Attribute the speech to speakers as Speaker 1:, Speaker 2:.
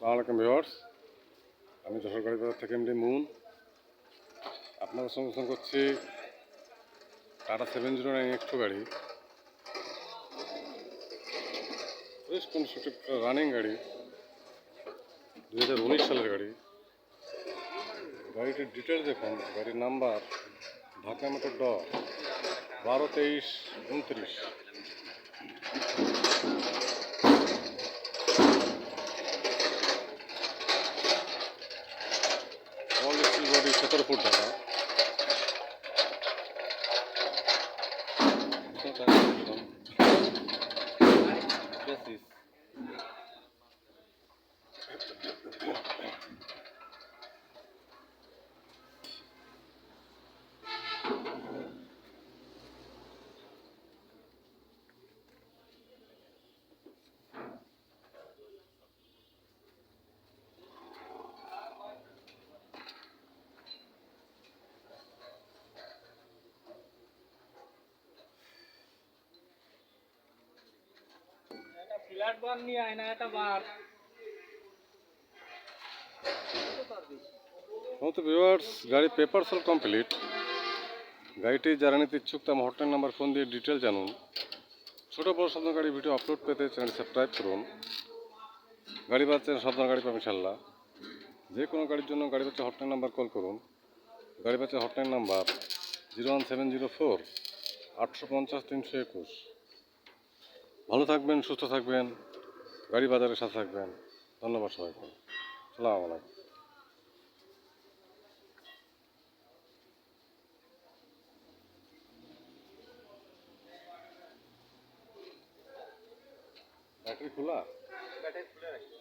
Speaker 1: সালাম আলাইকুম ভিওয়ার্স আমি যশোর গাড়ি বাজার থেকে এমডি মুন। আপনাদের সঙ্গে করছি টাটা সেভেন জিরো নাইন একটু গাড়ি। বেশ কনস্ট্রাক্টিভ রানিং গাড়ি। দু হাজার উনিশ সালের গাড়ি। গাড়িটির ডিটেলস দেখুন। গাড়ির নাম্বার ঢাকা মেট্রো ড বারো তেইশ, উনত্রিশ। বডি সতেরো ফুট
Speaker 2: ফ্ল্যাট বার নিয়ে আয় না একটা বার।
Speaker 1: সমস্ত ভিউয়ার্স গাড়ি পেপার সল কমপ্লিট গাড়িটি যারা নিতে ইচ্ছুক তার হটলাইন নাম্বার ফোন দিয়ে ডিটেল জানুন। ছোটো বড় সব গাড়ি ভিডিও আপলোড পেতে চ্যানেল সাবস্ক্রাইব করুন। গাড়ি সব ধরনের গাড়ি পাবেন ইনশাল্লাহ যে কোনো গাড়ির জন্য গাড়ি বাচ্চা হটলাইন নাম্বার কল করুন। গাড়ি বাচ্চা hotline number zero one seven zero four আটশো পঞ্চাশ তিনশো একুশ। ভালো থাকবেন, সুস্থ থাকবেন, গাড়ি বাজারের সাথে থাকবেন। ধন্যবাদ সবাইকে। সালাম আলাইকুম। ব্যাটারি খোলা?
Speaker 2: ব্যাটারি খুলে রাখি।